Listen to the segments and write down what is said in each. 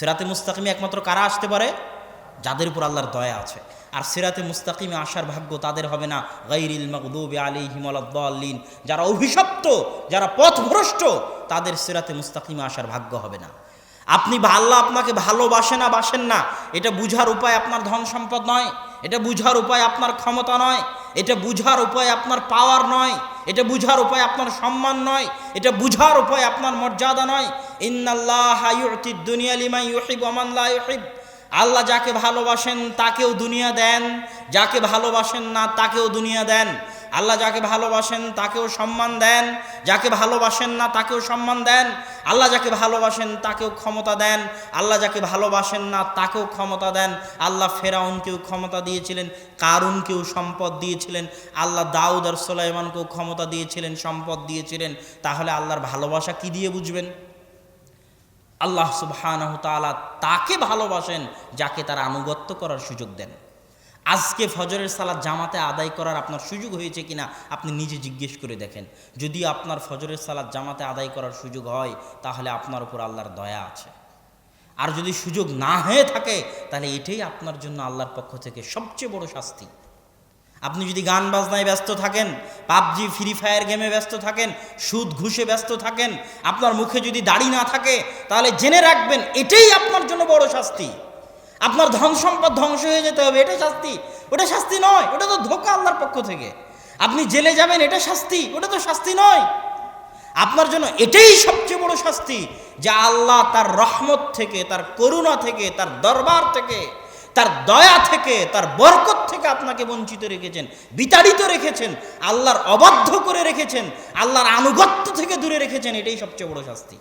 সিরাতে মুস্তাকিমে একমাত্র কারা আসতে পারে? যাদের উপর আল্লাহর দয়া আছে। আর সিরাতে মুস্তাকিমে আসার ভাগ্য তাদের হবে না গাইরিল মকদুব আলী হিমলাদ্দিন যারা অভিশপ্ত, যারা পথভ্রষ্ট, তাদের সিরাতে মুস্তাকিমে আসার ভাগ্য হবে না। আপনি আল্লাহ আপনাকে ভালোবাসে না, বাসেন না। এটা বুঝার উপায় আপনার ধন সম্পদ নয়। এটা বুঝার উপায় আপনার ক্ষমতা নয়। এটা বুঝার উপায় আপনার পাওয়ার নয়। এটা বুঝার উপায় আপনার সম্মান নয়। এটা বুঝার উপায় আপনার মর্যাদা নয়। ইন্নাল্লাহ ইউতি দুনিয়া লিমাই ইউহিব ওমান আল্লাহ যাকে ভালোবাসেন তাকেও দুনিয়া দেন। যাকে ভালোবাসেন না তাকেও দুনিয়া দেন। আল্লাহ যাকে ভালোবাসেন তাকেও সম্মান দেন। যাকে ভালোবাসেন না তাকেও সম্মান দেন। আল্লাহ যাকে ভালোবাসেন তাকেও ক্ষমতা দেন। আল্লাহ যাকে ভালোবাসেন না তাকেও ক্ষমতা দেন। আল্লাহ ফেরাউনকেও ক্ষমতা দিয়েছিলেন, কারুনকেও সম্পদ দিয়েছিলেন। আল্লাহ দাউদ আর সোলাইমানকেও ক্ষমতা দিয়েছিলেন, সম্পদ দিয়েছিলেন। তাহলে আল্লাহর ভালোবাসা কি দিয়ে বুঝবেন? আল্লাহ সুবহানাহু তাআলা তাকে ভালোবাসেন যাকে তার আনুগত্য করার সুযোগ দেন। আজকে ফজরের সালাদ জামাতে আদায় করার আপনার সুযোগ হয়েছে কিনা আপনি নিজে জিজ্ঞেস করে দেখেন। যদি আপনার ফজরের সালাদ জামাতে আদায় করার সুযোগ হয়, তাহলে আপনার উপর আল্লাহর দয়া আছে। আর যদি সুযোগ না হয়ে থাকে, তাহলে এটাই আপনার জন্য আল্লাহর পক্ষ থেকে সবচেয়ে বড় শাস্তি। আপনি যদি গান বাজনায় ব্যস্ত থাকেন, পাবজি, ফ্রি ফায়ার গেমে ব্যস্ত থাকেন, সুদ ঘুষে ব্যস্ত থাকেন, আপনার মুখে যদি দাড়ি না থাকে, তাহলে জেনে রাখবেন, এটাই আপনার জন্য বড় শাস্তি। আপনার ধন সম্পদ ধ্বংস হয়ে যেতে হবে, এটা শাস্তি। ওটা শাস্তি নয়, ওটা তো ধোকা আল্লাহর পক্ষ থেকে। আপনি জেলে যাবেন, এটা শাস্তি, ওটা তো শাস্তি নয়। আপনার জন্য এটাই সবচেয়ে বড় শাস্তি যে আল্লাহ তার রহমত থেকে, তার করুণা থেকে, তার দরবার থেকে, তার দয়া থেকে, তার বরকত থেকে আপনাকে বঞ্চিত রেখেছেন, বিতাড়িত রেখেছেন, আল্লাহর অবাধ্য করে রেখেছেন, আল্লাহর আনুগত্য থেকে দূরে রেখেছেন, এটাই সবচেয়ে বড় শাস্তি।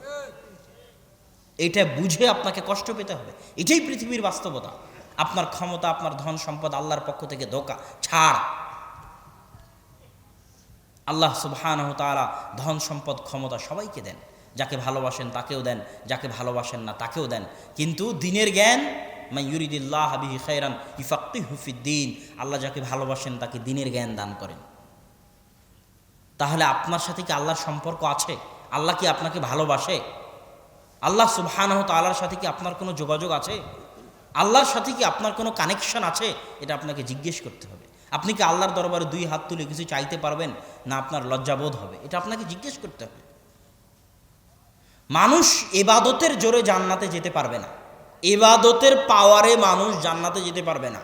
এটা বুঝে আপনাকে কষ্ট পেতে হবে। এটাই পৃথিবীর বাস্তবতা। আপনার ক্ষমতা, আপনার ধন সম্পদ আল্লাহর পক্ষ থেকে ধোকা, ছাড়। আল্লাহ সুবহানাহু তাআলা ধন সম্পদ, ক্ষমতা সবাইকে দেন। যাকে ভালোবাসেন তাকেও দেন, যাকে ভালোবাসেন না তাকেও দেন। কিন্তু দিনের জ্ঞান মাই ইউরিদিল্লাহ বিহি খায়রান ইফাক্কিহু ফিদ্দিন, আল্লাহ যাকে ভালোবাসেন তাকে দিনের জ্ঞান দান করেন। তাহলে আপনার সাথে কি আল্লাহর সম্পর্ক আছে? আল্লাহ কি আপনাকে ভালোবাসে? আল্লাহ সুবহানাহু তাআলার সাথে কি আপনার কোনো যোগাযোগ আছে? আল্লাহর সাথে কি আপনার কোনো কানেকশন আছে? এটা আপনাকে জিজ্ঞেস করতে হবে। আপনি কি আল্লাহর দরবারে দুই হাত তুলে কিছু চাইতে পারবেন? না, আপনার লজ্জাবোধ হবে। এটা আপনাকে জিজ্ঞেস করতে হবে। মানুষ এবাদতের জোরে জান্নাতে যেতে পারবে না। এবাদতের পাওয়ারে মানুষ জান্নাতে যেতে পারবে না।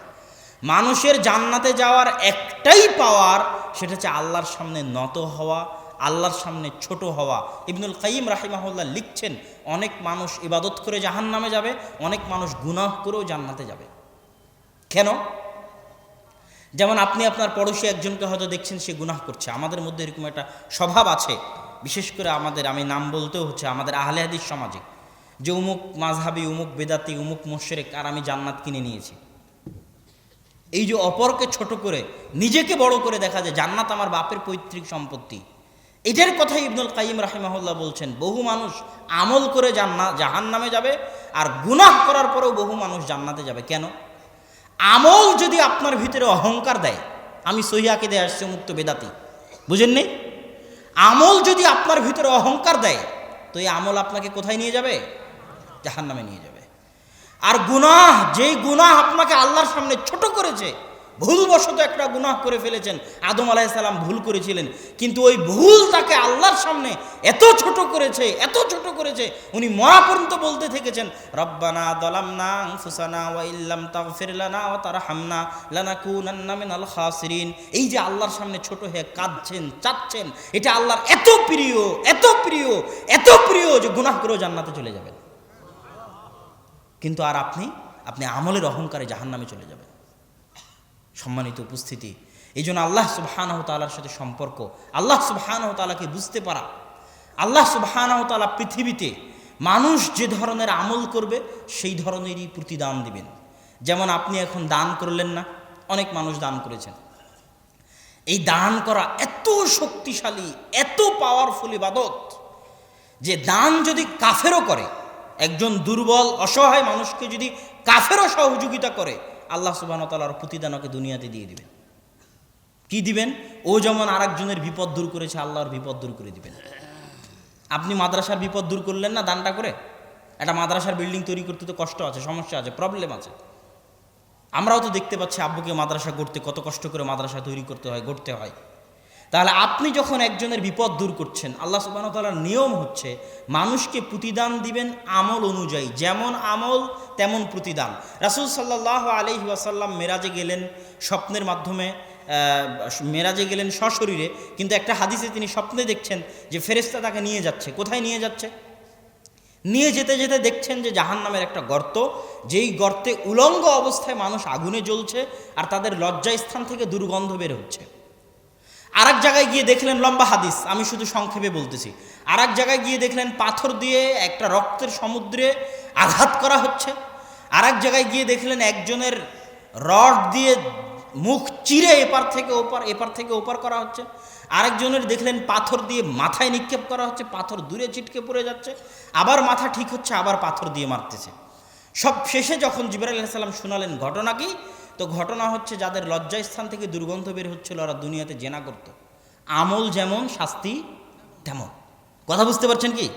মানুষের জান্নাতে যাওয়ার একটাই পাওয়ার সেটা হচ্ছে আল্লাহর সামনে নত হওয়া আল্লাহর সামনে ছোট হওয়া। ইবনুল কাইম রাহিমাহুল্লাহ লিখছেন, অনেক মানুষ ইবাদত করে জাহান নামে যাবে, অনেক মানুষ গুনাহ করেও জান্নাতে যাবে। কেন? যেমন আপনি আপনার পড়োশী একজনকে হয়তো দেখছেন, সে গুনাহ করছে। আমাদের মধ্যে এরকম একটা স্বভাব আছে। বিশেষ করে আমাদের, আমি নাম বলতেও হচ্ছে, আমাদের আহলে হাদিস সমাজে যে উমুক মাঝহাবি উমুক বেদাতি, উমুক মোশেরেক, আর আমি জান্নাত কিনে নিয়েছি। এই যে অপরকে ছোট করে, নিজেকে বড় করে দেখা যায়, জান্নাত আমার বাপের পৈতৃক সম্পত্তি। এটার কথা ইবনুল কাইম রাহিমাহুল্লাহ বলছেন, বহু মানুষ আমল করে জান্না জাহান নামে যাবে আর গুনাহ করার পরেও বহু মানুষ জান্নাতে যাবে। কেন? আমল যদি আপনার ভিতরে অহংকার দেয়, আমি সহিয়াকে দিয়ে আসছি, মুক্ত বেদাতি। বুঝেননি আমল যদি আপনার ভিতরে অহংকার দেয়, তো এই আমল আপনাকে কোথায় নিয়ে যাবে? জাহান নামে নিয়ে যাবে। আর গুনাহ, যেই গুনাহ আপনাকে আল্লাহর সামনে ছোট করেছে ভুলবশত একটা গুনাহ করে ফেলেছেন। আদম আলাইসাল্লাম ভুল করেছিলেন। কিন্তু ওই ভুল তাকে আল্লাহর সামনে এত ছোট করেছে, এত ছোট করেছে, উনি মরা পর্যন্ত বলতে থেকেছেন, রব্বানা দলামনা ফুসানা ওয়া ইল্লাম এই যে আল্লাহর সামনে ছোট হয়ে কাঁদছেন, চাচ্ছেন, এটা আল্লাহর এত প্রিয় এত প্রিয় এত প্রিয় যে গুনাহ করেও জান্নাতে চলে যাবেন। কিন্তু আর আপনি আপনি আমলের অহংকারে জাহান্নামে চলে যাবেন। সম্মানিত উপস্থিতি। এই জন্য আল্লাহ সুবাহানহ তালার সাথে সম্পর্ক। আল্লাহ সুবাহানহ তালাকে বুঝতে পারা। আল্লাহ সুবাহানহ তালা পৃথিবীতে মানুষ যে ধরনের আমল করবে, সেই ধরনেরই প্রতিদান দিবেন। যেমন আপনি এখন দান করলেন না, অনেক মানুষ দান করেছেন। এই দান করা এত শক্তিশালী, এত পাওয়ারফুল ইবাদত যে দান যদি কাফেরও করে, একজন দুর্বল, অসহায় মানুষকে যদি কাফেরও সহযোগিতা করে আল্লাহ সুবাহ তালার প্রতিদান ওকে দুনিয়াতে দিয়ে দিবেন। কি দিবেন? ও যেমন আরেকজনের বিপদ দূর করেছে, আল্লাহর বিপদ দূর করে দিবেন। আপনি মাদ্রাসার বিপদ দূর করলেন না দানটা করে? একটা মাদ্রাসার বিল্ডিং তৈরি করতে তো কষ্ট আছে, সমস্যা আছে প্রবলেম আছে। আমরাও তো দেখতে পাচ্ছি আব্বুকে মাদ্রাসা গড়তে কত কষ্ট করে মাদ্রাসা তৈরি করতে হয়, গড়তে হয়। তাহলে আপনি যখন একজনের বিপদ দূর করছেন, আল্লাহ সুবাহ তালার নিয়ম হচ্ছে মানুষকে প্রতিদান দিবেন আমল অনুযায়ী। যেমন আমল, তেমন প্রতিদান। রাসুল সাল্লাহ আলহি ওয়াসাল্লাম মেরাজে গেলেন স্বপ্নের মাধ্যমে মেরাজে গেলেন সশরীরে, কিন্তু একটা হাদিসে তিনি স্বপ্নে দেখছেন যে ফেরেস্তা তাকে নিয়ে যাচ্ছে। কোথায় নিয়ে যাচ্ছে? নিয়ে যেতে যেতে দেখছেন যে জাহান নামের একটা গর্ত, যেই গর্তে উলঙ্গ অবস্থায় মানুষ আগুনে জ্বলছে আর তাদের লজ্জাস্থান থেকে দুর্গন্ধ বের হচ্ছে। আর জায়গায় গিয়ে দেখলেন লম্বা হাদিস, আমি শুধু সংক্ষেপে বলতেছি। আর জায়গায় গিয়ে দেখলেন পাথর দিয়ে একটা রক্তের সমুদ্রে আঘাত করা হচ্ছে। আর জায়গায় গিয়ে দেখলেন একজনের রড দিয়ে মুখ চিরে এপার থেকে ওপার, এপার থেকে ওপার করা হচ্ছে। আরেকজনের দেখলেন পাথর দিয়ে মাথায় নিক্ষেপ করা হচ্ছে, পাথর দূরে ছিটকে পড়ে যাচ্ছে, আবার মাথা ঠিক হচ্ছে, আবার পাথর দিয়ে মারতেছে। সব শেষে যখন জিবরাইল আলাইসাল্লাম শোনালেন, ঘটনা কি? তো ঘটনা হচ্ছে যাদের লজ্জাস্থান থেকে দুর্গন্ধ বের হচ্ছিল, ওরা দুনিয়াতে জেনা করত। আমল যেমন, শাস্তি তেমন। কথা বুঝতে পারছেন কি?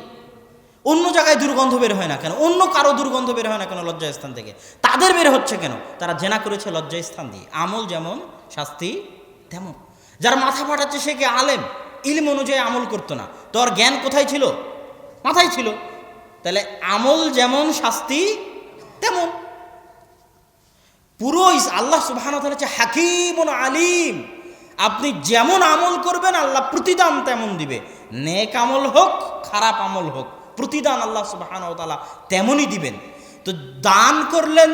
অন্য জায়গায় দুর্গন্ধ বের হয় না কেন? অন্য কারও দুর্গন্ধ বের হয় না কেন লজ্জাস্থান থেকে? তাদের বের হচ্ছে কেন? তারা জেনা করেছে লজ্জাস্থান দিয়ে। আমল যেমন, শাস্তি তেমন। যার মাথা ফাটাচ্ছে সে কে আলেম? ইলম অনুযায়ী আমল করতো না। তো আর জ্ঞান কোথায় ছিল? মাথায় ছিল। তাহলে আমল যেমন, শাস্তি তেমন। পুরো আল্লাহ সুবাহান হচ্ছে হাকিম আলিম। আপনি যেমন আমল করবেন, আল্লাহ প্রতিদান তেমন দিবে। নেক আমল হোক, খারাপ আমল হোক, প্রতিদান আল্লাহ সুবাহান তালা তেমনই দিবেন। তো দান করলেন,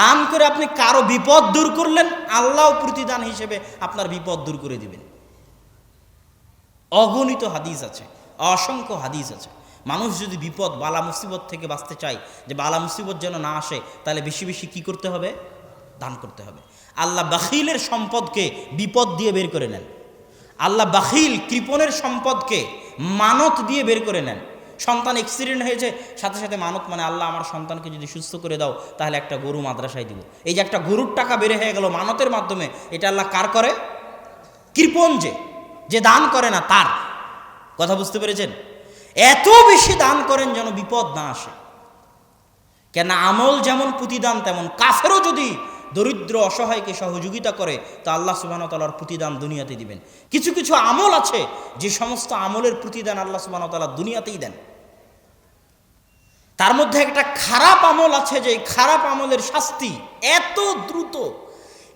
দান করে আপনি কারও বিপদ দূর করলেন আল্লাহ প্রতিদান হিসেবে আপনার বিপদ দূর করে দিবেন। অগণিত হাদিস আছে, অসংখ্য হাদিস আছে। মানুষ যদি বিপদ, বালা মুসিবত থেকে বাঁচতে চায়, যে বালা মুসিবত যেন না আসে, তাহলে বেশি বেশি কি করতে হবে? দান করতে হবে। আল্লাহ বাখিলের সম্পদকে বিপদ দিয়ে বের করে নেন। আল্লাহ বাখিল কৃপণের সম্পদকে মানত দিয়ে বের করে নেন। সন্তান অ্যাক্সিডেন্ট হয়েছে, সাথে সাথে মানত মানে আল্লাহ আমার সন্তানকে যদি সুস্থ করে দাও, তাহলে একটা গরু মাদ্রাসায় দিব। এই যে একটা গরুর টাকা বেড়ে হয়ে গেল মানতের মাধ্যমে, এটা আল্লাহ কার করে? কৃপণ যে যে দান করে না তার। কথা বুঝতে পেরেছেন? এত বেশি দান করেন যেন বিপদ না আসে। কেন আমল যেমন প্রতিদান, তেমন কাফেরও যদি দরিদ্র, অসহায়কে সহযোগিতা করে তা আল্লাহ সুবাহতালার প্রতিদান দুনিয়াতে দিবেন। কিছু কিছু আমল আছে যে সমস্ত আমলের প্রতিদান আল্লাহ সুবাহতালা দুনিয়াতেই দেন। তার মধ্যে একটা খারাপ আমল আছে যে খারাপ আমলের শাস্তি এত দ্রুত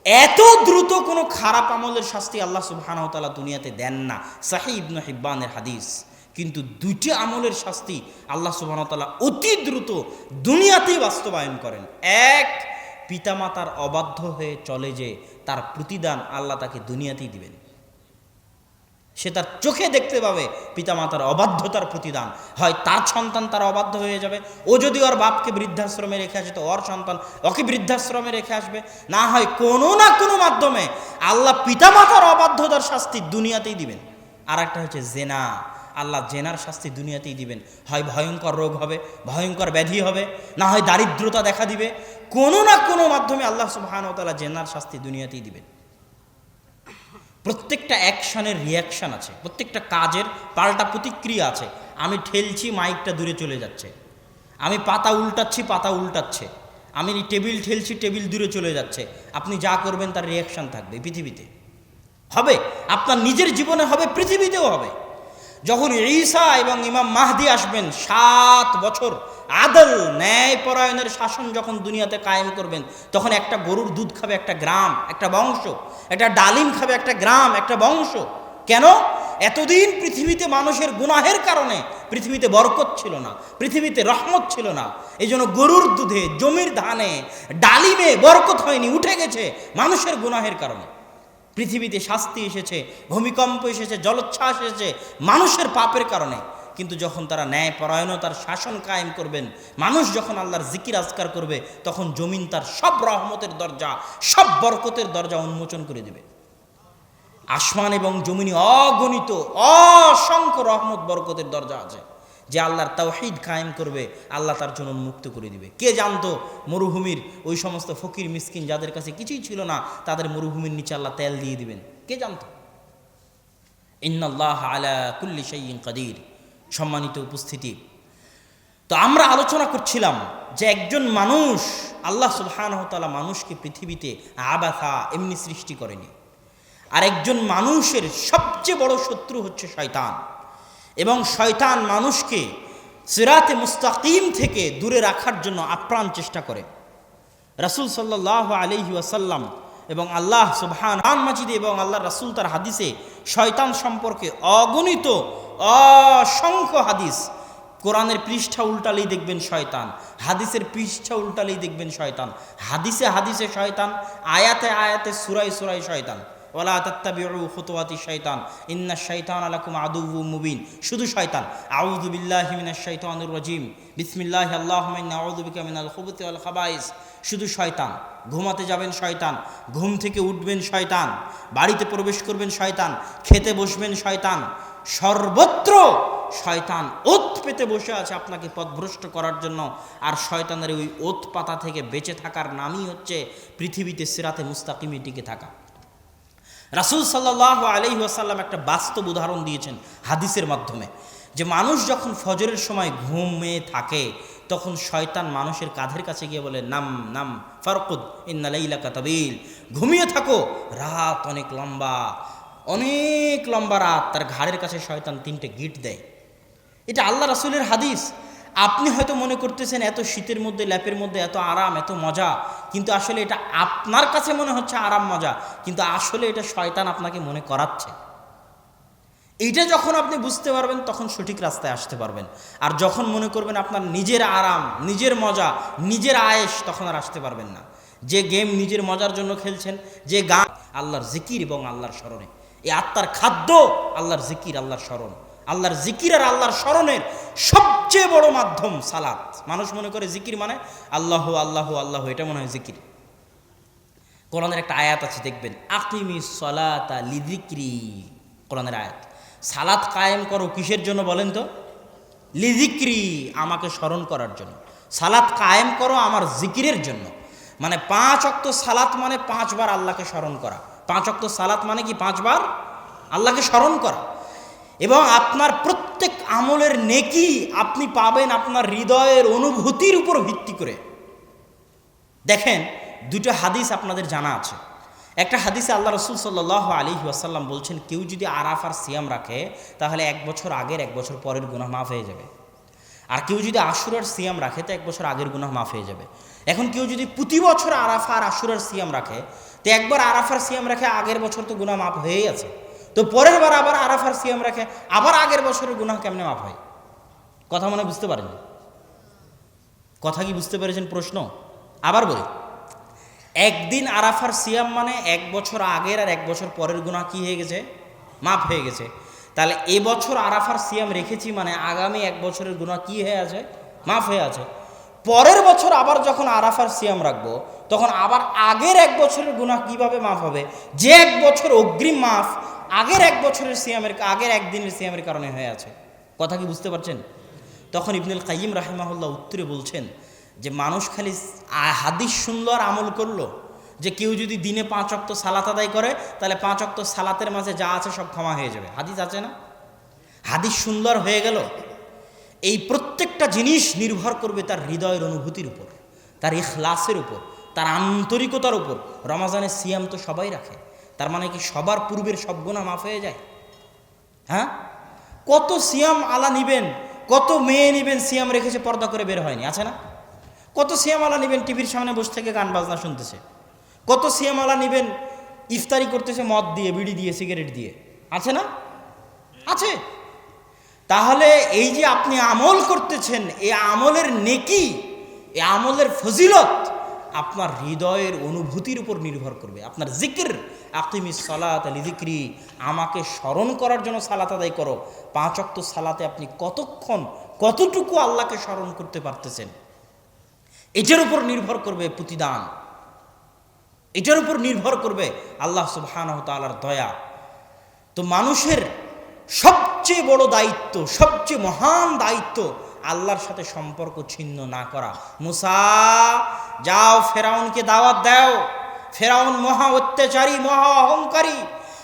এত দ্রুত কোনো খারাপ আমলের শাস্তি আল্লাহ সুবাহানতালা দুনিয়াতে দেন না। সাহি ইবনু হিব্বানের হাদিস। কিন্তু দুইটি আমলের শাস্তি আল্লাহ সুবাহতালা অতি দ্রুত দুনিয়াতেই বাস্তবায়ন করেন। এক পিতামাতার অবাধ্য হয়ে চলে যে তার প্রতিদান আল্লাহ তাকে দুনিয়াতেই দিবেন। সে তার চোখে দেখতে পাবে পিতামাতার অবাধ্যতার প্রতিদান। হয় তার সন্তান তার অবাধ্য হয়ে যাবে। ও যদি ওর বাপকে বৃদ্ধাশ্রমে রেখে আসে তো ওর সন্তান ওকে বৃদ্ধাশ্রমে রেখে আসবে। না হয় কোনো না কোনো মাধ্যমে আল্লাহ পিতামাতার অবাধ্যতার শাস্তি দুনিয়াতেই দিবেন। আর একটা হচ্ছে জেনা। আল্লাহ জেনার শাস্তি দুনিয়াতেই দিবেন। হয় ভয়ঙ্কর রোগ হবে, ভয়ঙ্কর ব্যাধি হবে, না হয় দারিদ্রতা দেখা দিবে, কোনো না কোনো মাধ্যমে আল্লাহ সুবাহানতালা জেনার শাস্তি দুনিয়াতেই দিবেন। প্রত্যেকটা অ্যাকশনের রিয়াকশান আছে, প্রত্যেকটা কাজের পাল্টা প্রতিক্রিয়া আছে। আমি ঠেলছি, মাইকটা দূরে চলে যাচ্ছে। আমি পাতা উল্টাচ্ছি, পাতা উল্টাচ্ছে। আমি টেবিল ঠেলছি, টেবিল দূরে চলে যাচ্ছে। আপনি যা করবেন তার রিয়াকশান থাকবে পৃথিবীতে। হবে, আপনার নিজের জীবনে হবে, পৃথিবীতেও হবে। যখন ঈসা এবং ইমাম মাহদি আসবেন, সাত বছর আদল ন্যায় পরায়ণের শাসন যখন দুনিয়াতে কায়েম করবেন, তখন একটা গরুর দুধ খাবে একটা গ্রাম, একটা বংশ, একটা ডালিম খাবে একটা গ্রাম, একটা বংশ। কেন? এতদিন পৃথিবীতে মানুষের গুনাহের কারণে পৃথিবীতে বরকত ছিল না, পৃথিবীতে রহমত ছিল না। এই জন্য গরুর দুধে, জমির ধানে, ডালিমে বরকত হয়নি, উঠে গেছে মানুষের গুনাহের কারণে। পৃথিবীতে শাস্তি এসেছে, ভূমিকম্প এসেছে, জলোচ্ছ্বাস এসেছে, মানুষের পাপের কারণে। কিন্তু যখন তারা ন্যায় পরায়ণতার শাসন কায়েম করবেন, মানুষ যখন আল্লাহর জিকির আজকার করবে, তখন জমিন তার সব রহমতের দরজা, সব বরকতের দরজা উন্মোচন করে দেবে। আসমান এবং জমিনি অগণিত, অসংখ্য রহমত, বরকতের দরজা আছে। যে আল্লাহর তাওহিদ কায়েম করবে, আল্লাহ তার জন্য মুক্ত করে দিবে। কে জানতো মরুভূমির ওই সমস্ত ফকির, মিসকিন যাদের কাছে কিছুই ছিল না, তাদের মরুভূমির নিচে আল্লাহ তেল দিয়ে দিবেন। কে জানতো? ইন্নাল্লাহ আলা কুল্লি শাইইন কাদির। সম্মানিত উপস্থিতি। তো আমরা আলোচনা করছিলাম যে একজন মানুষ, আল্লাহ সুবহানহতালা মানুষকে পৃথিবীতে আবাথা এমনি সৃষ্টি করেনি। আর একজন মানুষের সবচেয়ে বড় শত্রু হচ্ছে শয়তান। এবং শয়তান মানুষকে সিরাতে মুস্তাকিম থেকে দূরে রাখার জন্য আপ্রাণ চেষ্টা করে। রাসুল সাল্লাহ আলহি ওয়াসাল্লাম এবং আল্লাহ সুবহান মাজিদে এবং আল্লাহ রাসুল তার হাদিসে শয়তান সম্পর্কে অগণিত, অসংখ্য হাদিস। কোরআনের পৃষ্ঠা উল্টালেই দেখবেন শয়তান, হাদিসের পৃষ্ঠা উল্টালেই দেখবেন শয়তান, হাদিসে হাদিসে শয়তান, আয়াতে আয়াতে সুরাই সুরাই শয়তান। ওলা তাত্তাবিউ খুতুয়াতি শয়তান ইন্না শৈতান আলাকুম আদুবু মুবিন। শুধু শয়তান। আউযু বিল্লাহি মিনাশ শাইতানির রাজিম। বিসমিল্লাহি আল্লাহুম্মা ইন্না আউযু বিকা মিনাল খুবুতি ওয়াল খাবাইস। শুধু শয়তান। ঘুমাতে যাবেন শয়তান। ঘুম থেকে উঠবেন শয়তান। বাড়িতে প্রবেশ করবেন শয়তান। খেতে বসবেন শয়তান। সর্বত্র শয়তান ওত পেতে বসে আছে আপনাকে পথভ্রষ্ট করার জন্য। আর শয়তানের ওই ওত পাতা থেকে বেঁচে থাকার নামই হচ্ছে পৃথিবীতে সিরাতে মুস্তাকিমে টিকে থাকা। রাসুল সাল্লাহ আলহি আসাল্লাম একটা বাস্তব উদাহরণ দিয়েছেন হাদিসের মাধ্যমে, যে মানুষ যখন ফজরের সময় ঘুমে থাকে, তখন শয়তান মানুষের কাঁধের কাছে গিয়ে বলে, নাম নাম, ফারকুদ ইন্নালাইলা কাতাবিল ঘুমিয়ে থাকো, রাত অনেক লম্বা অনেক লম্বা রাত, তার ঘাড়ের কাছে শয়তান তিনটে গিট দেয়। এটা আল্লাহ রাসুলের হাদিস। আপনি হয়তো মনে করতেছেন এত শীতের মধ্যে, ল্যাপের মধ্যে এত আরাম, এত মজা, কিন্তু আসলে এটা আপনার কাছে মনে হচ্ছে আরাম, মজা, কিন্তু আসলে এটা শয়তান আপনাকে মনে করাচ্ছে। এইটা যখন আপনি বুঝতে পারবেন, তখন সঠিক রাস্তায় আসতে পারবেন। আর যখন মনে করবেন আপনার নিজের আরাম, নিজের মজা, নিজের আয়েস তখন আর আসতে পারবেন না। যে গেম নিজের মজার জন্য খেলছেন, যে গান, আল্লাহর জিকির এবং আল্লাহর স্মরণে। এই আত্মার খাদ্য, আল্লাহর জিকির, আল্লাহর স্মরণ। আল্লাহর জিকির আর আল্লাহর স্মরণের সবচেয়ে বড় মাধ্যম সালাত। মানুষ মনে করে জিকির মানে আল্লাহ আল্লাহ আল্লাহ, এটা মনে হয় জিকির। কোরআনের একটা আয়াত আছে, দেখবেন, আকিমি সলাতা লিদিক্রি কোরআনের আয়াত। সালাত কায়েম করো কিসের জন্য বলেন তো? লিদিক্রি আমাকে স্মরণ করার জন্য। সালাত কায়েম করো আমার জিকিরের জন্য। মানে পাঁচ অক্ত সালাত মানে পাঁচবার আল্লাহকে স্মরণ করা। পাঁচ অক্ত সালাত মানে কি? পাঁচবার আল্লাহকে স্মরণ করা। এবং আপনার প্রত্যেক আমলের নেকি আপনি পাবেন আপনার হৃদয়ের অনুভূতির উপর ভিত্তি করে। দেখেন, দুটো হাদিস আপনাদের জানা আছে। একটা হাদিসে আল্লাহ রসুল সাল্লাহ আলী ওয়াসাল্লাম বলছেন, কেউ যদি আরাফ আর সিয়াম রাখে, তাহলে এক বছর আগের, এক বছর পরের গুনাহ মাফ হয়ে যাবে। আর কেউ যদি আশুরার সিয়াম রাখে, তো এক বছর আগের গুনাহ মাফ হয়ে যাবে। এখন কেউ যদি প্রতি বছর আরাফা আর আশুরার সিয়াম রাখে, তো একবার আরাফার সিয়াম রাখে আগের বছর তো গুনাহ মাফ হয়েই আছে। তো পরের বার আবার আরাফার সিয়াম রাখে আবার আগের বছরের গুনাহ কেমনে মাফ হয়? কথা মনে বুঝতে পারেন কথা কি বুঝতে পেরেছেন প্রশ্ন? আবার বলি। একদিন আরাফার সিয়াম মানে এক বছর আগের আর এক বছর পরের গুণা কি হয়ে গেছে? মাফ হয়ে গেছে। তাহলে এবছর আরাফার সিয়াম রেখেছি মানে আগামী এক বছরের গুণা কি হয়ে আছে? মাফ হয়ে আছে। পরের বছর আবার যখন আরাফার সিয়াম রাখব, তখন আবার আগের এক বছরের গুণা কীভাবে মাফ হবে? যে এক বছর অগ্রিম মাফ আগের এক বছরের সিয়ামের, আগের একদিনের সিয়ামের কারণে হয়ে আছে। কথা কি বুঝতে পারছেন? তখন ইবনুল কাইম রাহিমাহুল্লাহ উত্তরে বলছেন যে, মানুষ খালি হাদিস সুন্দর আমল করল। যে কেউ যদি দিনে পাঁচ অক্ত সালাত আদায় করে, তাহলে পাঁচ অক্ত সালাতের মাঝে যা আছে সব ক্ষমা হয়ে যাবে। হাদিস আছে না? হাদিস সুন্দর হয়ে গেল। এই প্রত্যেকটা জিনিস নির্ভর করবে তার হৃদয়ের অনুভূতির উপর, তার ইখলাসের উপর, তার আন্তরিকতার উপর। রমাজানের সিয়াম তো সবাই রাখে। তার মানে কি সবার পূর্বের সব গোনা মাফ হয়ে যায়? হ্যাঁ? কত সিয়াম আলা নিবেন, কত মেয়ে নিবেন, সিয়াম রেখেছে, পর্দা করে বের হয়নি, আছে না? কত সিয়াম আলা নিবেন, টিভির সামনে বসে থেকে গান বাজনা শুনতেছে। কত সিয়াম আলা নিবেন, ইফতারি করতেছে মদ দিয়ে, বিড়ি দিয়ে, সিগারেট দিয়ে, আছে না? আছে। তাহলে এই যে আপনি আমল করতেছেন এই আমলের নেকি এই আমলের ফজিলত আপনার হৃদয়ের অনুভূতির উপর নির্ভর করবে। আপনার জিকির, আকিমি সালাত আলি জিক্রি, আমাকে স্মরণ করার জন্য সালাত আদায় করো। পাঁচ অক্ত সালাতে আপনি কতক্ষণ, কতটুকু আল্লাহকে স্মরণ করতে পারতেছেন? এটার উপর নির্ভর করবে প্রতিদান। এটার উপর নির্ভর করবে আল্লাহ সুবহানাহ তাআলার দয়া। তো মানুষের সবচেয়ে বড় দায়িত্ব, সবচেয়ে মহান দায়িত্ব আল্লাহর সাথে সম্পর্ক ছিন্ন না করা। মুসা, যাও, ফেরাউনকে দাওয়াত দাও। ফেরাউন মহা অত্যাচারী, মহা অহংকারী।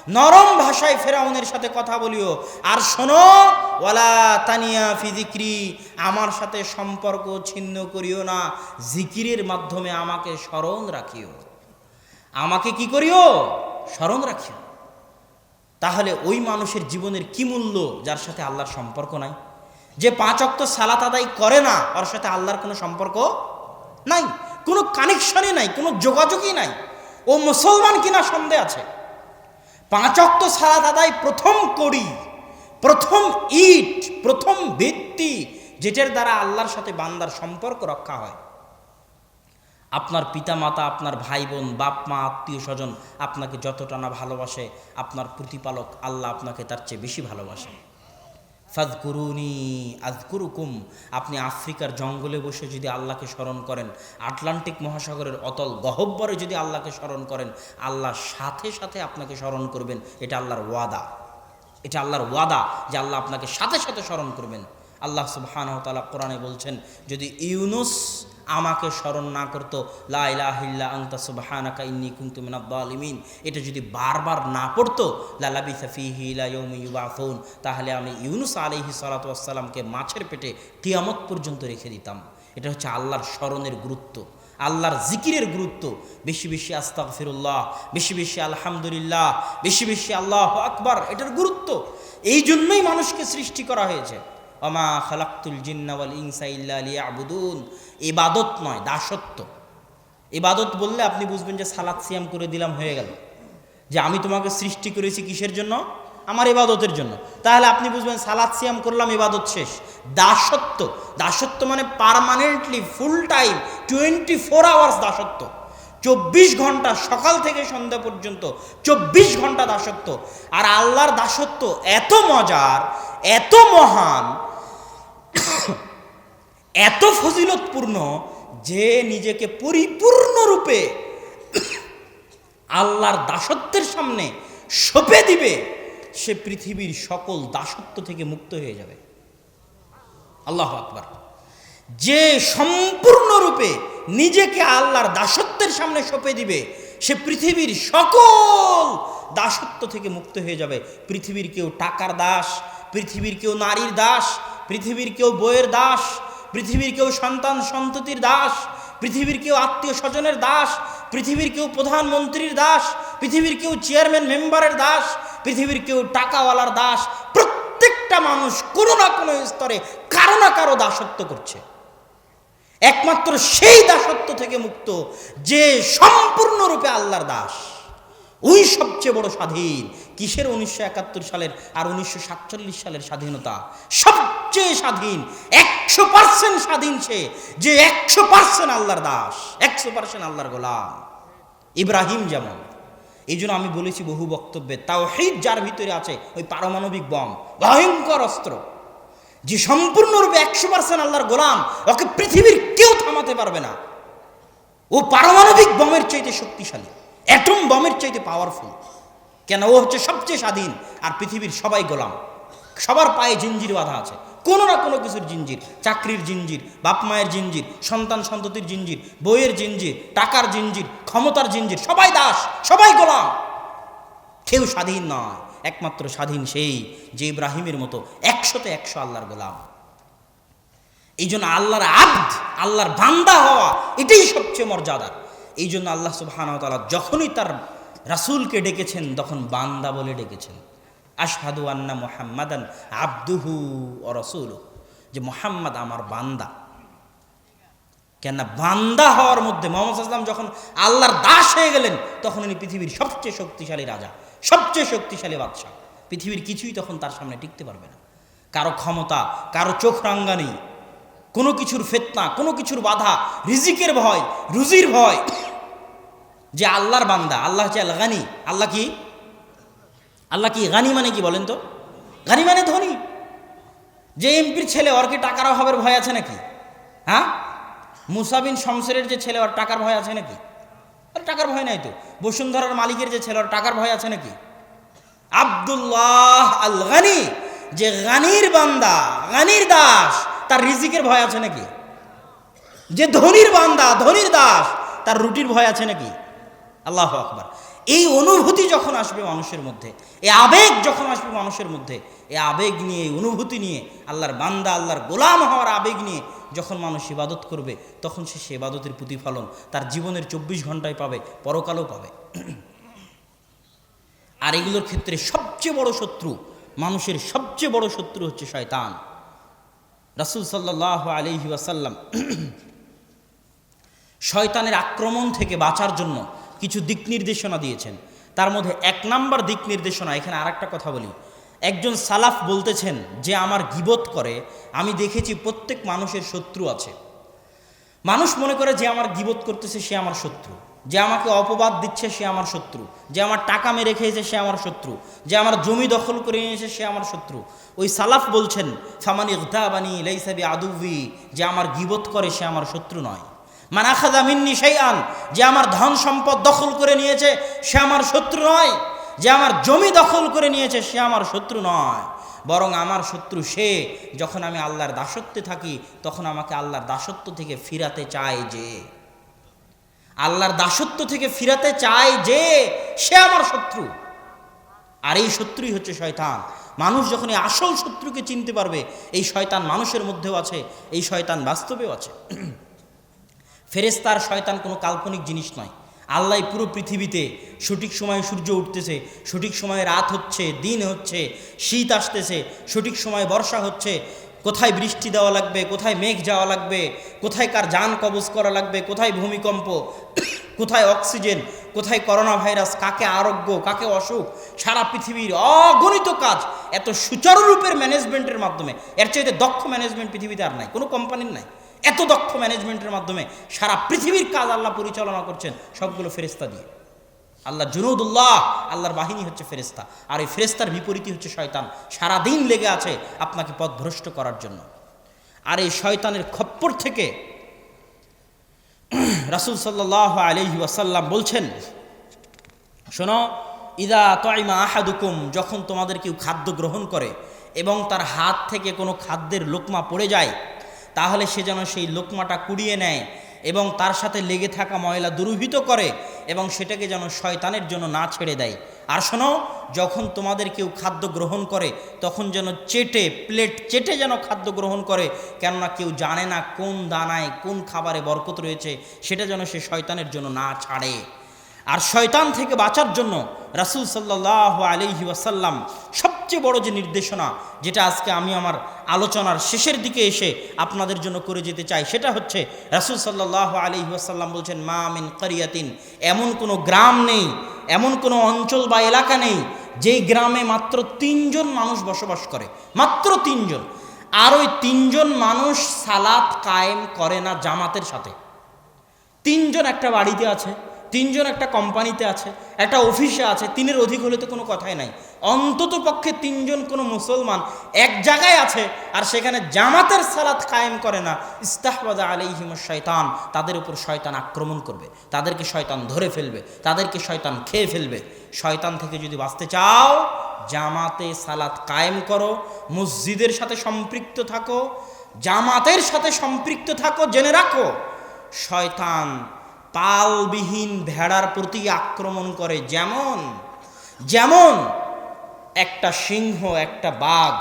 নরম ভাষায় ফেরাউনের সাথে কথা বলিও। আর শোনো, ওয়ালা তানিয়া ফিজিক্রি আমার সাথে সম্পর্ক ছিন্ন করিও না। জিকিরের মাধ্যমে আমাকে স্মরণ রাখিও। আমাকে কি করিও? স্মরণ রাখিও। তাহলে ওই মানুষের জীবনের কি মূল্য, যার সাথে আল্লাহর সম্পর্ক নাই? যে পাঁচ অক্ত সালাত আদায় করে না, ওর সাথে আল্লাহর কোনো সম্পর্ক নাই, কোনো কানেকশনই নাই, কোনো যোগাযোগই নাই। ও মুসলমান কিনা সন্দেহ আছে? পাঁচ অক্ত সালাত আদায় প্রথম করি, প্রথম ইট প্রথম ভিত্তি, যেটার দ্বারা আল্লাহর সাথে বান্দার সম্পর্ক রক্ষা হয়। আপনার পিতা মাতা আপনার ভাই বোন বাপ মা আত্মীয় স্বজন আপনাকে যতটা না ভালোবাসে, আপনার প্রতিপালক আল্লাহ আপনাকে তার চেয়ে বেশি ভালোবাসে। ফাজকুরুনি আজকুরুকুম আপনি আফ্রিকার জঙ্গলে বসে যদি আল্লাহকে স্মরণ করেন, আটলান্টিক মহাসাগরের অতল গহব্বরে যদি আল্লাহকে স্মরণ করেন, আল্লাহ সাথে সাথে আপনাকে স্মরণ করবেন, এটা আল্লাহর ওয়াদা। এটা আল্লাহর ওয়াদা যে আল্লাহ আপনাকে সাথে সাথে স্মরণ করবেন। আল্লাহ সুবহানাহু তাআলা কোরআনে বলছেন, যদি ইউনুস আমাকে স্মরণ না করতো, লা ইলাহিল্লা আনতা, সুবহানাকা ইন্নী কুনতু এটা যদি বারবার না পড়তো লা লাবিসা ফীহি ইলা তাহলে আমি ইউনুস আলাইহিস সালাতু ওয়াসসালামকে মাছের পেটে কিয়ামত পর্যন্ত রেখে দিতাম। এটা হচ্ছে আল্লাহর স্মরণের গুরুত্ব, আল্লাহর জিকিরের গুরুত্ব। বেশি বেশি আস্তাক ফিরুল্লাহ বেশি বেশি আলহামদুলিল্লাহ, বেশি বেশি আল্লাহ আকবার, এটার গুরুত্ব। এই জন্যই মানুষকে সৃষ্টি করা হয়েছে। অমা খালাক্তুল জিন্নাওয়াল ইনসা ইল্লা লিয়াবুদুন। ইবাদত নয়, দাসত্ব। ইবাদত বললে আপনি বুঝবেন যে সালাদ সিয়াম করে দিলাম, হয়ে গেল। যে আমি তোমাকে সৃষ্টি করেছি কিসের জন্য? আমার ইবাদতের জন্য। তাহলে আপনি বুঝবেন সালাদ সিয়াম করলাম, ইবাদত শেষ। দাসত্ব দাসত্ব মানে permanently full time twenty four hours দাসত্ব। চব্বিশ ঘণ্টা সকাল থেকে সন্ধ্যা পর্যন্ত চব্বিশ ঘণ্টা দাসত্ব। আর আল্লাহর দাসত্ব এত মজার, এত মহান এত ফজিলতপূর্ণ যে নিজেকে পরিপূর্ণরূপে আল্লাহর দাসত্বের সামনে সঁপে দিবে, সে পৃথিবীর সকল দাসত্ব থেকে মুক্ত হয়ে যাবে। আল্লাহ আকবার। যে সম্পূর্ণরূপে নিজেকে আল্লাহর দাসত্বের সামনে সঁপে দিবে, সে পৃথিবীর সকল দাসত্ব থেকে মুক্ত হয়ে যাবে। পৃথিবীর কেউ টাকার দাস, পৃথিবীর কেউ নারীর দাস পৃথিবীর কেউ বইয়ের দাস, পৃথিবীর কেউ সন্তান সন্ততির দাস, পৃথিবীর কেউ আত্মীয় স্বজনের দাস, পৃথিবীর কেউ প্রধানমন্ত্রীর দাস, পৃথিবীর কেউ চেয়ারম্যান মেম্বারের দাস, পৃথিবীর কেউ টাকাওয়ালার দাস, প্রত্যেকটা মানুষ কোনো না কোনো স্তরে কারও না কারও দাসত্ব করছে। একমাত্র সেই দাসত্ব থেকে মুক্ত, যে সম্পূর্ণরূপে আল্লাহর দাস। ওই সবচেয়ে বড় স্বাধীন কিসের উনিশশো একাত্তর সালের আর উনিশশো সাতচল্লিশ সালের স্বাধীনতা? সবচেয়ে স্বাধীন, একশো পার্সেন্ট স্বাধীন সে, যে একশো পার্সেন্ট আল্লাহর দাস, একশো পার্সেন্ট আল্লাহর গোলাম। ইব্রাহিম যেমন। এই জন্য আমি বলেছি বহু বক্তব্যে তাও যার ভিতরে আছে, ওই পারমাণবিক বম, ভয়ঙ্কর অস্ত্র, যে সম্পূর্ণরূপে একশো পার্সেন্ট আল্লাহর গোলাম, ওকে পৃথিবীর কেউ থামাতে পারবে না। ও পারমাণবিক বমের চাইতে শক্তিশালী, অ্যাটম বমের চাইতে পাওয়ারফুল কেন? ও হচ্ছে সবচেয়ে স্বাধীন আর পৃথিবীর সবাই গোলাম। সবার পায়ে জিঞ্জির বাধা আছে। কোনো না কোনো কিছুর জিঞ্জির। চাকরির জিঞ্জির, বাপ মায়ের জিঞ্জির, সন্তান সন্ততির জিঞ্জির, বইয়ের জিঞ্জির, টাকার জিঞ্জির, ক্ষমতার জিঞ্জির, সবাই দাস, সবাই গোলাম। কেউ স্বাধীন নয়, একমাত্র স্বাধীন সেই যে ইব্রাহিমের মতো একশোতে একশো আল্লাহর গোলাম। এই জন্য আল্লাহর আব্দ, আল্লাহর বান্দা হওয়া এটাই সবচেয়ে মর্যাদার এই জন্য আল্লাহ সুবাহানতালা যখনই তার রাসুলকে ডেকেছেন, তখন বান্দা বলে ডেকেছেন। আশহাদু আন্না মোহাম্মদান আব্দুহু ও রসুল যে মোহাম্মদ আমার বান্দা। কেন বান্দা হওয়ার মধ্যে মোহাম্মদ আসলাম যখন আল্লাহর দাস হয়ে গেলেন, তখন উনি পৃথিবীর সবচেয়ে শক্তিশালী রাজা, সবচেয়ে শক্তিশালী বাদশাহ। পৃথিবীর কিছুই তখন তার সামনে টিকতে পারবে না। কারও ক্ষমতা, কারও চোখ রাঙ্গানি কোনো কিছুর ফেতনা, কোনো কিছুর বাধা, রিজিকের ভয়, রুজির ভয় যে আল্লাহর বান্দা, আল্লাহ হচ্ছে আল গানি আল্লাহ কি? আল্লাহ কি গানি মানে কি বলেন তো? গানি মানে ধনী। যে এমপির ছেলে, ওর কি টাকার অভাবের ভয় আছে নাকি? হ্যাঁ? মুসাবিন শমসেরের যে ছেলে, ওর টাকার ভয় আছে নাকি? আর টাকার ভয় নাই তো। বসুন্ধরার মালিকের যে ছেলে, ওর টাকার ভয় আছে নাকি? আব্দুল্লাহ আল গানি যে গানির বান্দা, গানির দাস, তার রিজিকের ভয় আছে নাকি? যে ধনির বান্দা, ধনির দাস, তার রুটির ভয় আছে নাকি? আল্লাহ আকবার। এই অনুভূতি যখন আসবে মানুষের মধ্যে, এই আবেগ যখন আসবে মানুষের মধ্যে, এই আবেগ নিয়ে, এই অনুভূতি নিয়ে, আল্লাহর বান্দা, আল্লাহর গোলাম হওয়ার আবেগ নিয়ে যখন মানুষ ইবাদত করবে, তখন সে সে ইবাদতের প্রতিফলন তার জীবনের চব্বিশ ঘন্টায় পাবে, পরকালও পাবে। আর এগুলোর ক্ষেত্রে সবচেয়ে বড় শত্রু, মানুষের সবচেয়ে বড় শত্রু হচ্ছে শয়তান। রাসুল সাল্লাহ আলহি ওয়াসাল্লাম শয়তানের আক্রমণ থেকে বাঁচার জন্য কিছু দিক নির্দেশনা দিয়েছেন। তার মধ্যে এক নাম্বার দিক নির্দেশনা, এখানে আর কথা বলি। একজন সালাফ বলতেছেন যে, আমার গিবত করে, আমি দেখেছি প্রত্যেক মানুষের শত্রু আছে। মানুষ মনে করে যে, আমার গিবত করতেছে, সে আমার শত্রু। যে আমাকে অপবাদ দিচ্ছে, সে আমার শত্রু। যে আমার টাকা মেরে খেয়েছে, সে আমার শত্রু। যে আমার জমি দখল করে নিয়েছে সে আমার শত্রু। ওই সালাফ বলছেন, ফামানি ইগদাবানি লাইসাবি আদুবি যে আমার গিবত করে, সে আমার শত্রু নয়। মানাখাদা মিন্নি সেই আন যে আমার ধন সম্পদ দখল করে নিয়েছে, সে আমার শত্রু নয়। যে আমার জমি দখল করে নিয়েছে, সে আমার শত্রু নয়। বরং আমার শত্রু সে, যখন আমি আল্লাহর দাসত্বে থাকি, তখন আমাকে আল্লাহর দাসত্ব থেকে ফিরাতে চায় যে। আল্লাহর দাসত্ব থেকে ফিরাতে চায় যে, সে আমার শত্রু। আর এই শত্রুই হচ্ছে শয়তান। মানুষ যখন এই আসল শত্রুকে চিনতে পারবে, এই শয়তান মানুষের মধ্যেও আছে, এই শয়তান বাস্তবেও আছে। ফেরেস্তার শয়তান কোনো কাল্পনিক জিনিস নয়। আল্লাহ পুরো পৃথিবীতে সঠিক সময়ে সূর্য উঠতেছে, সঠিক সময়ে রাত হচ্ছে, দিন হচ্ছে, শীত আসতেছে, সঠিক সময়ে বর্ষা হচ্ছে, কোথায় বৃষ্টি দেওয়া লাগবে, কোথায় মেঘ যাওয়া লাগবে, কোথায় কার যান কবজ করা লাগবে, কোথায় ভূমিকম্প, কোথায় অক্সিজেন, কোথায় করোনা ভাইরাস, কাকে আরোগ্য, কাকে অসুখ, সারা পৃথিবীর অগণিত কাজ এত সুচারুরূপের ম্যানেজমেন্টের মাধ্যমে। এর চাইতে দক্ষ ম্যানেজমেন্ট পৃথিবীতে আর নাই, কোনো কোম্পানির নাই। এত দক্ষ ম্যানেজমেন্টের মাধ্যমে সারা পৃথিবীর কাজ আল্লাহ পরিচালনা করছেন সবগুলো ফেরেস্তা দিয়ে। আল্লাহ জুনুদুল্লাহ, আল্লাহর বাহিনী হচ্ছে ফেরেস্তা আর এই ফেরেস্তার বিপরীতই হচ্ছে শয়তান। সারা দিন লেগে আছে আপনাকে পথভ্রষ্ট করার জন্য। আর এই শয়তানের খপ্পর থেকে রাসুল সাল্লাহ আলহি ওয়াসাল্লাম বলছেন, শোনো, ইদা তয়মা আহাদুকুম যখন তোমাদের কেউ খাদ্য গ্রহণ করে এবং তার হাত থেকে কোনো খাদ্যের লোকমা পড়ে যায় তাহলে সে যেন সেই লোকমাটা কুড়িয়ে নেয় এবং তার সাথে লেগে থাকা ময়লা দুরূহিত করে এবং সেটাকে যেন শয়তানের জন্য না ছেড়ে দেয়। আর শোনো, যখন তোমাদের কেউ খাদ্য গ্রহণ করে, তখন যেন চেটে, প্লেট চেটে যেন খাদ্য গ্রহণ করে, কেননা কেউ জানে না কোন দানায় কোন খাবারে বরকত রয়েছে, সেটা যেন সে শয়তানের জন্য না ছাড়ে। আর শয়তান থেকে বাঁচার জন্য রাসুল সাল্লাহ আলহি সবচেয়ে বড় যে নির্দেশনা, যেটা আজকে আমি আমার আলোচনার শেষের দিকে এসে আপনাদের জন্য করে যেতে চাই, সেটা হচ্ছে রাসুল সাল্লাহ আলহি ওয়াসাল্লাম বলছেন, মা মিন করিয়াতিন এমন কোনো গ্রাম নেই, এমন কোনো অঞ্চল বা এলাকা নেই, যেই গ্রামে মাত্র তিনজন মানুষ বসবাস করে, মাত্র তিনজন। আর ওই তিনজন মানুষ সালাত কায়েম করে না জামাতের সাথে। তিনজন একটা বাড়িতে আছে তিনজন একটা কোম্পানিতে আছে, একটা অফিসে আছে, তিনের অধিক হলে তো কোনো কথাই নাই। অন্তত পক্ষে তিনজন কোনো মুসলমান এক জায়গায় আছে আর সেখানে জামাতের সালাত কায়েম করে না, ইস্তাহবাদা আলাইহিম শয়তান, তাদের উপর শয়তান আক্রমণ করবে, তাদেরকে শয়তান ধরে ফেলবে, তাদেরকে শয়তান খেয়ে ফেলবে। শয়তান থেকে যদি বাঁচতে চাও, জামাতে সালাত কায়েম করো, মসজিদের সাথে সম্পৃক্ত থাকো, জামাতের সাথে সম্পৃক্ত থাকো, জেনে রাখো, শয়তান পালবিহীন ভেড়ার প্রতি আক্রমণ করে। যেমন যেমন একটা সিংহ, একটা বাঘ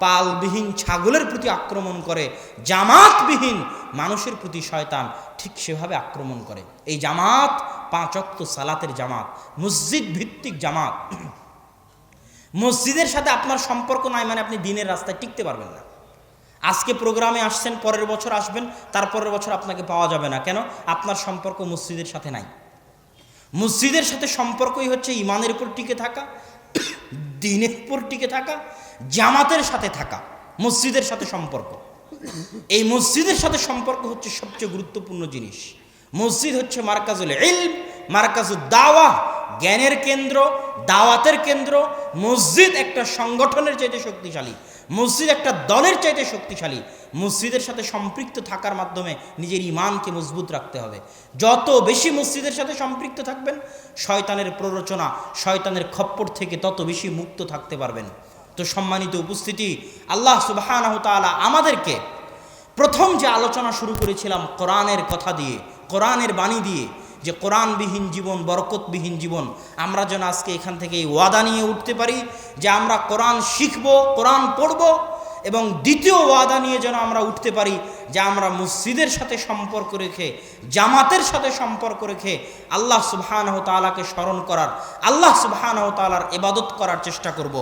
পালবিহীন ছাগলের প্রতি আক্রমণ করে, জামাতবিহীন মানুষের প্রতি শয়তান ঠিক সেভাবে আক্রমণ করে। এই জামাত পাঁচ অক্ত সালাতের জামাত মসজিদ ভিত্তিক জামাত। মসজিদের সাথে আপনার সম্পর্ক নাই মানে আপনি দিনের রাস্তায় টিকতে পারবেন না। আজকে প্রোগ্রামে আসছেন, পরের বছর আসবেন তারপরের বছর আপনাকে পাওয়া যাবে না। কেন? আপনার সম্পর্ক মসজিদের সাথে নাই। মসজিদের সাথে সম্পর্কই হচ্ছে ইমানের উপর টিকে থাকা, দিনের উপর টিকে থাকা, জামাতের সাথে থাকা, মসজিদের সাথে সম্পর্ক। এই মসজিদের সাথে সম্পর্ক হচ্ছে সবচেয়ে গুরুত্বপূর্ণ জিনিস। মসজিদ হচ্ছে মার্কাজুল ইলম মার্কাজুল দাওয়া, জ্ঞানের কেন্দ্র, দাওয়াতের কেন্দ্র। মসজিদ একটা সংগঠনের চাইতে শক্তিশালী। মসজিদ একটা দলের চাইতে শক্তিশালী। মসজিদের সাথে সম্পৃক্ত থাকার মাধ্যমে নিজের ইমানকে মজবুত রাখতে হবে। যত বেশি মসজিদের সাথে সম্পৃক্ত থাকবেন, শয়তানের প্ররোচনা, শয়তানের খপ্পর থেকে তত বেশি মুক্ত থাকতে পারবেন। তো সম্মানিত উপস্থিতি, আল্লাহ সুবাহ আমাদেরকে প্রথম যে আলোচনা শুরু করেছিলাম কোরআনের কথা দিয়ে, কোরআনের বাণী দিয়ে যে কোরআনবিহীন জীবন, বরকতবিহীন জীবন, আমরা যেন আজকে এখান থেকে এই ওয়াদা নিয়ে উঠতে পারি যে আমরা কোরআন শিখব, কোরআন পড়ব এবং দ্বিতীয় ওয়াদা নিয়ে যেন আমরা উঠতে পারি যে আমরা মসজিদের সাথে সম্পর্ক রেখে, জামাতের সাথে সম্পর্ক রেখে আল্লাহ সুবহানাহু তাআলাকে স্মরণ করার, আল্লাহ সুবহানাহু তাআলার ইবাদত করার চেষ্টা করব।